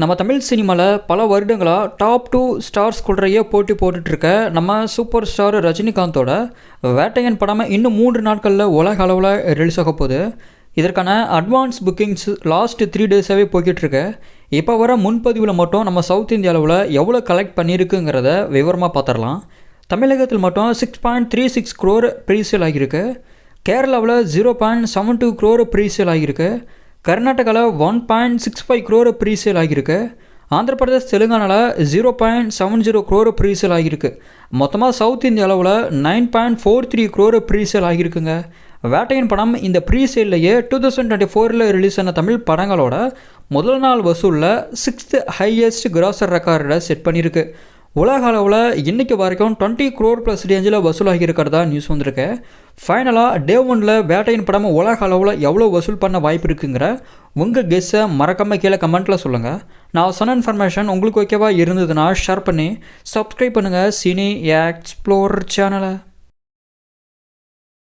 நம்ம தமிழ் சினிமாவில் பல வருடங்களாக டாப் டூ ஸ்டார்ஸ் குள்றையே போட்டி போட்டுட்ருக்க நம்ம சூப்பர் ஸ்டார் ரஜினிகாந்தோட வேட்டையன் படமே இன்னும் மூன்று நாட்களில் உலக அளவில் ரிலீஸ் ஆக போகுது. இதற்கான அட்வான்ஸ் புக்கிங்ஸ் லாஸ்ட் த்ரீ டேஸாகவே போய்கிட்டுருக்கு இப்போ வர முன்பதிவில் மட்டும் நம்ம சவுத் இந்திய அளவில் எவ்வளோ கலெக்ட் பண்ணியிருக்குங்கிறத விவரமாக பார்த்துடலாம் தமிழகத்தில் மட்டும் six point three six crore presale ஆகியிருக்கு. கேரளாவில் zero point seven two crore presale ஆகியிருக்கு. கர்நாடகாவில் one point six five crore presale ஆகியிருக்கு. ஆந்திர பிரதேஷ் தெலுங்கானாவில் zero point seven zero crore presale ஆகியிருக்கு மொத்தமாக சவுத் இந்திய அளவில் nine point four three crore presale ஆகியிருக்குங்க. வேட்டையின் படம் இந்த ப்ரீசேல்லையே டூ தௌசண்ட் டுவெண்ட்டி ஃபோரில் ரிலீஸ் ஆன தமிழ் படங்களோட முதல் நாள் வசூலில் சிக்ஸ்த் ஹையஸ்ட் கிராசர் ரெக்கார்டை செட் பண்ணியிருக்கு. உலக அளவில் இன்றைக்கி வரைக்கும் டுவெண்ட்டி க்ரோர் ப்ளஸ் ரேஞ்சில் வசூலாகி இருக்கிறதா நியூஸ் வந்திருக்கு. ஃபைனலாக டே ஒனில் வேட்டையின் படம் உலக அளவில் எவ்வளோ வசூல் பண்ண வாய்ப்பு இருக்குங்கிற உங்கள் கெஸ்ஸை மறக்காமல் கீழே கமெண்ட்டில் சொல்லுங்கள் நான் சொன்ன இன்ஃபர்மேஷன் உங்களுக்கு ஓகேவா இருந்ததுன்னா ஷேர் பண்ணி சப்ஸ்கிரைப் பண்ணுங்கள் சினி எக்ஸ்ப்ளோர் சேனலை